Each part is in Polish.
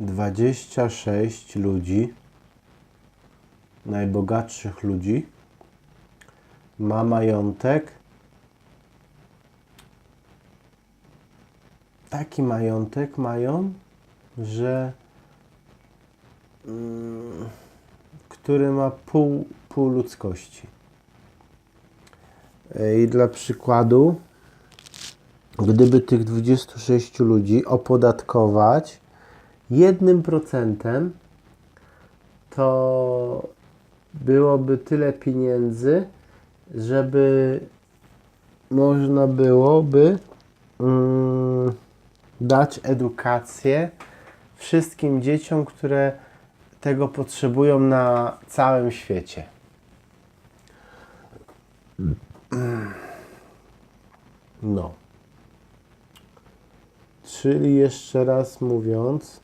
26 ludzi, najbogatszych ludzi, ma majątek, taki majątek mają, że mm, który ma pół, pół ludzkości. I dla przykładu, gdyby tych 26 ludzi opodatkować jednym procentem, to byłoby tyle pieniędzy, żeby można byłoby mm, dać edukację wszystkim dzieciom, które tego potrzebują na całym świecie. No. Czyli jeszcze raz mówiąc,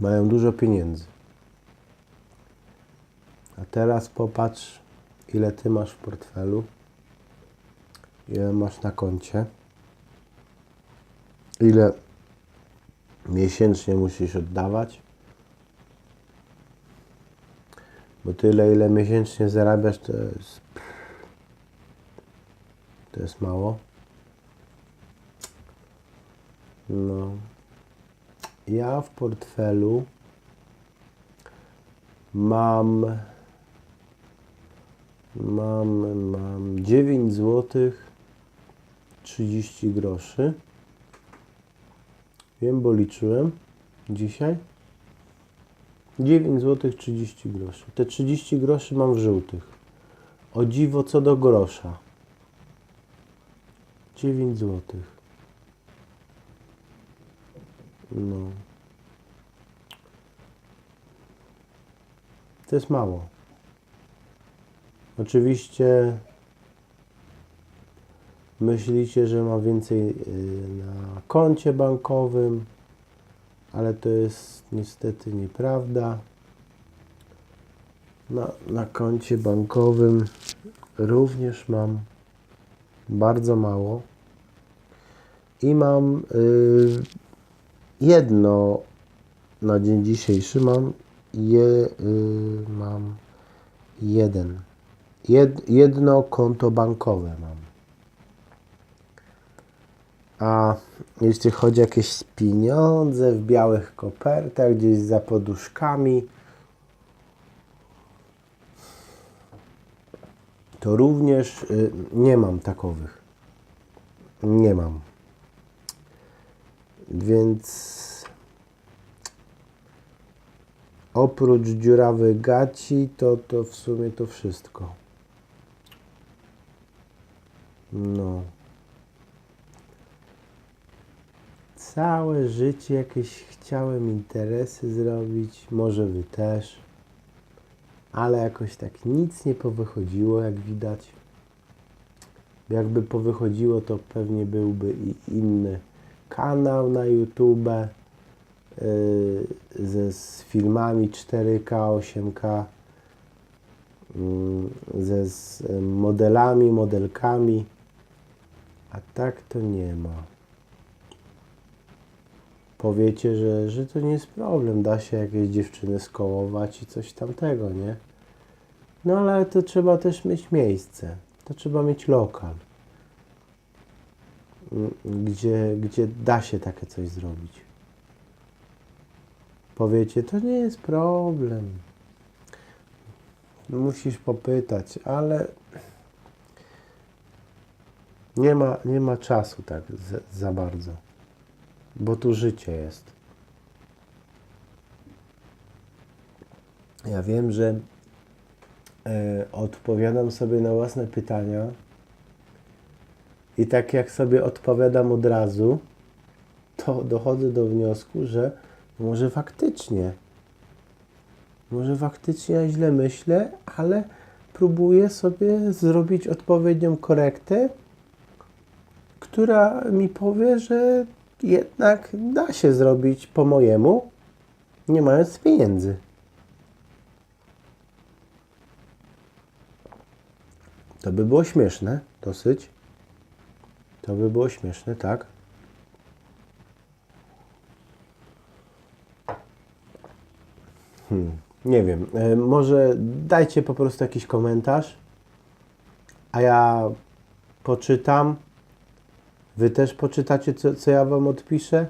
mają dużo pieniędzy. A teraz popatrz, ile ty masz w portfelu, ile masz na koncie, ile miesięcznie musisz oddawać. Bo tyle, ile miesięcznie zarabiasz, to jest. To jest mało. No. Ja w portfelu mam. Mam, mam 9 zł 30 groszy. Wiem, bo liczyłem dzisiaj. 9 zł 30 groszy. Te 30 groszy mam w żółtych. O dziwo co do grosza. 9 zł. No. To jest mało. Oczywiście myślicie, że ma więcej y, na koncie bankowym, ale to jest niestety nieprawda. Na, na koncie bankowym również mam bardzo mało i mam y, jedno na dzień dzisiejszy mam je, y, mam jeden jed, jedno konto bankowe mam a jeśli chodzi o jakieś pieniądze w białych kopertach, gdzieś za poduszkami, to również y, nie mam takowych. Nie mam. Więc oprócz dziurawych gaci, to, to w sumie to wszystko. No. Całe życie jakieś chciałem interesy zrobić, może wy też, ale jakoś tak nic nie powychodziło, jak widać. Jakby powychodziło, to pewnie byłby i inny kanał na YouTube yy, ze z filmami 4K, 8K, yy, ze z y, modelami, modelkami, a tak to nie ma powiecie, że, że to nie jest problem, da się jakieś dziewczyny skołować i coś tamtego, nie? No ale to trzeba też mieć miejsce, to trzeba mieć lokal, gdzie, gdzie da się takie coś zrobić. Powiecie, to nie jest problem. Musisz popytać, ale nie ma, nie ma czasu tak za, bardzo bo tu życie jest. Ja wiem, że e, odpowiadam sobie na własne pytania i tak jak sobie odpowiadam od razu, to dochodzę do wniosku, że może faktycznie, może faktycznie ja źle myślę, ale próbuję sobie zrobić odpowiednią korektę, która mi powie, że jednak da się zrobić po mojemu, nie mając pieniędzy. To by było śmieszne, dosyć. To by było śmieszne, tak? Hmm, nie wiem. E, może dajcie po prostu jakiś komentarz, a ja poczytam. Wy też poczytacie, co, co ja Wam odpiszę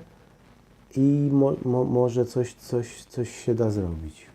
i mo, mo, może coś, coś, coś się da zrobić.